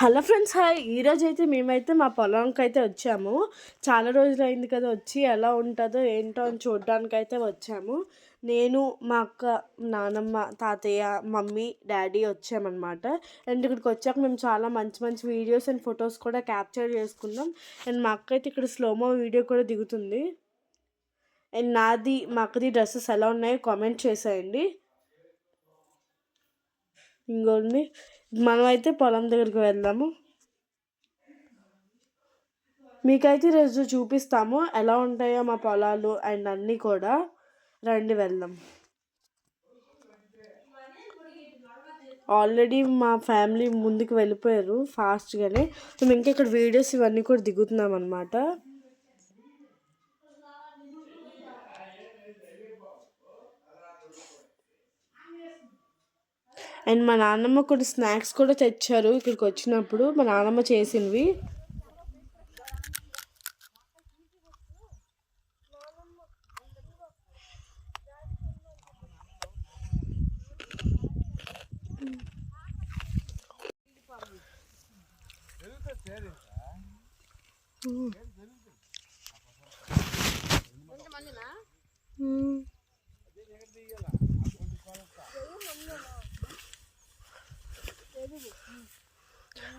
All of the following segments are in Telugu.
Hello friends hi. ఈరోజు అయితే మేమైతే మా పొలంకి అయితే వచ్చాము. చాలా రోజులు అయింది కదా వచ్చి ఎలా ఉంటుందో ఏంటో అని చూడడానికి అయితే వచ్చాము. నేను మా అక్క నానమ్మ తాతయ్య మమ్మీ డాడీ వచ్చామన్నమాట. అండ్ ఇక్కడికి వచ్చాక మేము చాలా మంచి మంచి వీడియోస్ అండ్ ఫొటోస్ కూడా క్యాప్చర్ చేసుకున్నాం. అండ్ మా అక్క అయితే ఇక్కడ స్లోమో వీడియో కూడా దిగుతుంది. అండ్ నాది మా అక్కది డ్రెస్సెస్ ఎలా ఉన్నాయో కామెంట్ చేసేయండి. ఇంకోండి మనమైతే పొలం దగ్గరికి వెళ్దాము. మీకైతే ఈరోజు చూపిస్తాము ఎలా ఉంటాయో మా పొలాలు అండ్ అన్నీ కూడా. రండి వెళ్దాం. ఆల్రెడీ మా ఫ్యామిలీ ముందుకు వెళ్ళిపోయారు ఫాస్ట్గానే. మేము ఇంకా ఇక్కడ వీడియోస్ ఇవన్నీ కూడా దిగుతున్నాం అనమాట అండ్ మా నాన్నమ్మ కొన్ని స్నాక్స్ కూడా తెచ్చారు ఇక్కడికి వచ్చినప్పుడు. మా నాన్నమ్మ చేసినవి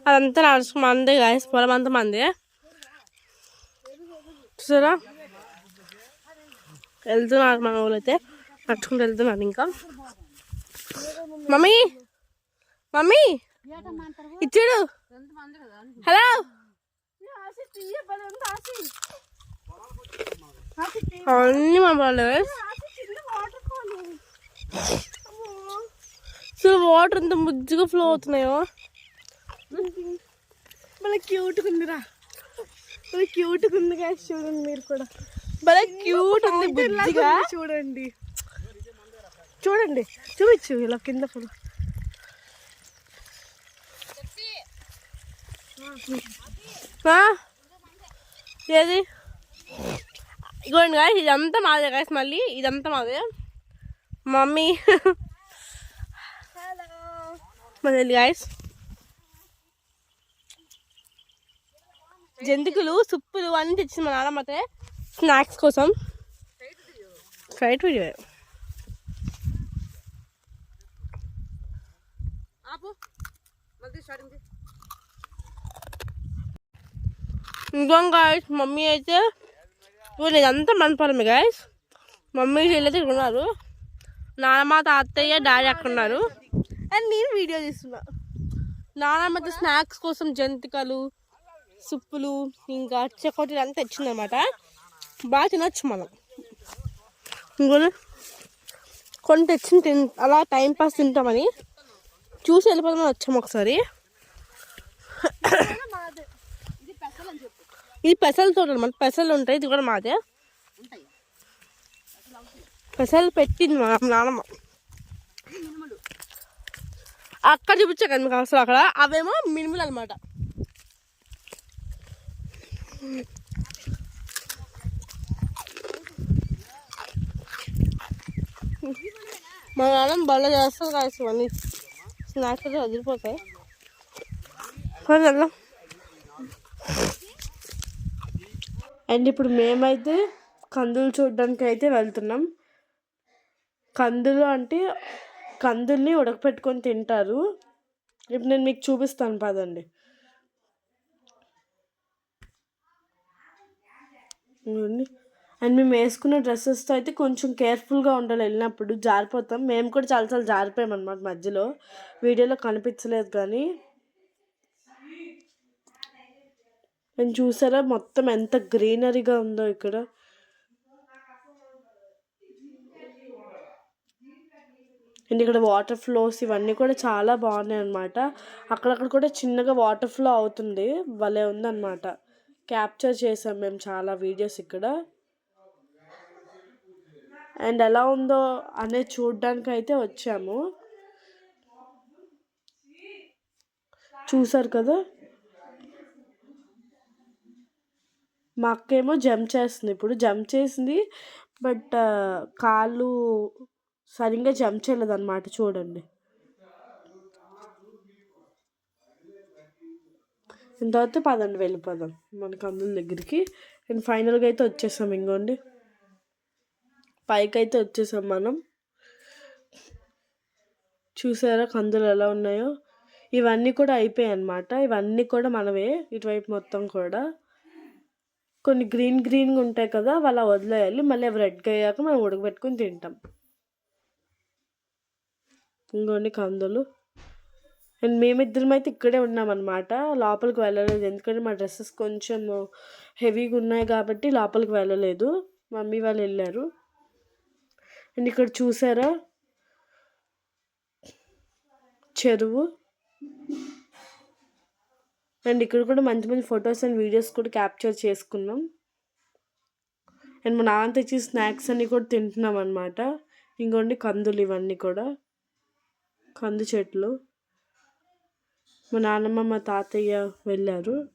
అదంతా నడుచుకు మంది గాయస్ పొలం అంతా మంది చూసారా వెళ్తున్నారు మన ఊళ్ళైతే అయితే నడుచుకుంటూ వెళ్తున్నారు ఇంకా మమ్మీ మమ్మీ ఇచ్చాడు హలో అన్నీ మా పొలాలు వాటర్ ఎంత ముజ్జుగా ఫ్లో అవుతున్నాయో? మన క్యూట్గా ఉందిరా. మన క్యూట్గా ఉంది కదా చూడండి మీరు కూడా. భలే క్యూట్ ఉంది బుజ్జిగా చూడండి. చూడండి చూపించు ఇలా కింద ఫుల్ ఏది? ఇగోండి గాయస్ ఇదంతా మాదే గాయస్ మళ్ళీ ఇదంతా మాదే. మమ్మీ. మరి గాయస్ జంతికలు సుప్పులు అన్నీ తెచ్చింది మా నాన్నమ్మ అయితే. స్నాక్స్ కోసం. ఫ్రైట్ వీడియో ఇంకో గాయస్ మమ్మీ అయితే ఇదంతా మన పొలమే గాయస్ మమ్మీ చెల్లైతే ఇక్కడ ఉన్నారు. నాన్నమ్మ తాతయ్య డాడీ అక్కడ ఉన్నారు. అండ్ నేను వీడియో తీస్తున్నా. నానమ్మతో స్నాక్స్ కోసం జంతికలు సుప్పులు ఇంకా చెకోటి అంతా తెచ్చిందనమాట బాగా తినొచ్చు మనం. ఇంకోటి కొన్ని తెచ్చిన తిన్ అలా టైంపాస్ తింటామని చూసి వెళ్ళిపోదామని వచ్చాము ఒకసారి. ఇది పెసల తోట అనమాట పెసలు ఉంటాయి ఇది కూడా మాదే. పెసలు పెట్టింది మా నాన్నమ్మ అక్కడ చూపించాక మీకు అసలు అక్కడ? అవేమో మినుములు అనమాట మా నాన్న బల్ల చేస్తారు కాదు ఇవన్నీ. స్నాక్స్ అయితే వదిలిపోతాయి. వెళ్దాం. అండ్ ఇప్పుడు మేమైతే కందులు చూడడానికి అయితే వెళ్తున్నాం. కందులు అంటే కందుల్ని ఉడకపెట్టుకొని తింటారు. ఇప్పుడు నేను మీకు చూపిస్తాను పదండి. అండ్ మేము వేసుకున్న డ్రెస్సెస్తో అయితే కొంచెం కేర్ఫుల్గా ఉండాలి. వెళ్ళినప్పుడు జారిపోతాం. మేము కూడా చాలాసార్లు జారిపోయామన్నమాట మధ్యలో. వీడియోలో కనిపించలేదు కానీ. నేను చూసారా మొత్తం ఎంత గ్రీనరీగా ఉందో ఇక్కడ. అండ్ ఇక్కడ వాటర్ ఫ్లోస్ ఇవన్నీ కూడా చాలా బాగున్నాయి అనమాట అక్కడక్కడ కూడా చిన్నగా వాటర్ ఫ్లో అవుతుంది. భలే ఉందన్నమాట. క్యాప్చర్ చేసాం మేము చాలా వీడియోస్ ఇక్కడ. అండ్ ఎలా ఉందో అనేది చూడడానికి అయితే వచ్చాము. చూసారు కదా? మా అక్క ఏమో జంప్ చేస్తుంది. ఇప్పుడు జంప్ చేసింది బట్ కాళ్ళు సరిగ్గా జంప్ చేయలేదు అనమాట చూడండి ఇంతవరకు పదండి వెళ్ళిపోదాం మన కందుల దగ్గరికి. అండ్ ఫైనల్గా అయితే వచ్చేసాం ఇంకోండి పైకి అయితే వచ్చేసాం మనం. చూసారా కందులు ఎలా ఉన్నాయో? ఇవన్నీ కూడా అయిపోయాయి అన్నమాట. ఇవన్నీ కూడా మనమే ఇటువైపు మొత్తం కూడా. కొన్ని గ్రీన్ గ్రీన్గా ఉంటాయి కదా అలా వదిలేయాలి. మళ్ళీ అవి రెడ్గా అయ్యాక మనం ఉడకబెట్టుకుని తింటాం. ఇంకోండి కందులు. అండ్ మేమిద్దరం అయితే ఇక్కడే ఉన్నామన్నమాట. లోపలికి వెళ్ళలేదు. ఎందుకంటే మా డ్రెస్సెస్ కొంచెం హెవీగా ఉన్నాయి కాబట్టి లోపలికి వెళ్ళలేదు. మమ్మీ వాళ్ళు వెళ్ళారు. అండ్ ఇక్కడ చూసారా? చెరువు. అండ్ ఇక్కడ కూడా మంచి మంచి ఫొటోస్ అండ్ వీడియోస్ కూడా క్యాప్చర్ చేసుకున్నాం. అండ్ మా నాన్న తెచ్చి స్నాక్స్ అన్నీ కూడా తింటున్నాం అనమాట ఇంకోండి కందులు ఇవన్నీ కూడా. కంది చెట్లు. మా నాన్నమ్మ మా తాతయ్య వెళ్ళారు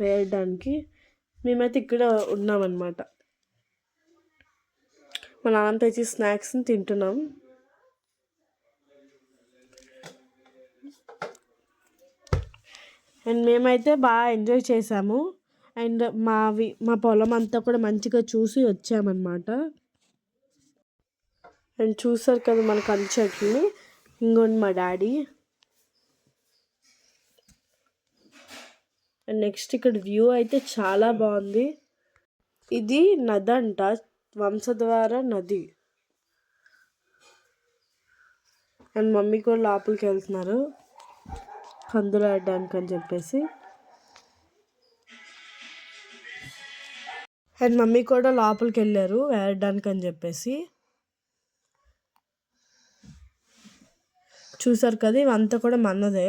వేయడానికి. మేమైతే ఇక్కడ ఉన్నామన్నమాట. మా నాన్న తెచ్చి స్నాక్స్ని తింటున్నాం. అండ్ మేమైతే బాగా ఎంజాయ్ చేసాము. అండ్ మావి మా పొలం అంతా కూడా మంచిగా చూసి వచ్చామన్నమాట. అండ్ చూసారు కదా మన కంది చెట్లని ఇంకోండి మా డాడీ. అండ్ నెక్స్ట్ ఇక్కడ వ్యూ అయితే చాలా బాగుంది. ఇది నది అంట వంశద్వార నది. అండ్ మమ్మీ కూడా లోపలికి వెళ్తున్నారు. కందులు ఆడడానికి అని చెప్పేసి. అండ్ మమ్మీ కూడా లోపలికి వెళ్ళారు ఆడడానికి అని చెప్పేసి. చూసారు కదా ఇవంతా కూడా మన్నదే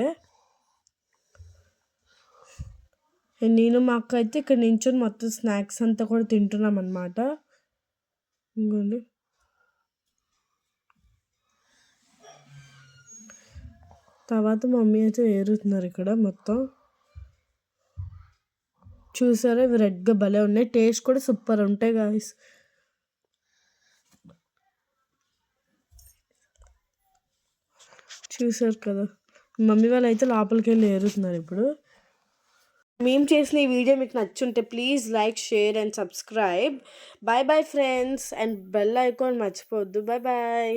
నేను మా అక్క అయితే ఇక్కడ నించొని మొత్తం స్నాక్స్ అంతా కూడా తింటున్నాం అనమాట ఇంకోండి తర్వాత మమ్మీ అయితే ఏరుతున్నారు ఇక్కడ మొత్తం. చూసారా? ఇవి రెడ్గా భలే ఉన్నాయి. టేస్ట్ కూడా సూపర్ ఉంటాయి గాయస్ చూసారు కదా. మమ్మీ వాళ్ళు అయితే లోపలికి వెళ్ళి ఏరుతున్నారు ఇప్పుడు. మేము చేసిన ఈ వీడియో మీకు నచ్చుంటే please like share and subscribe. Bye bye friends and bell icon మర్చిపోవద్దు. Bye bye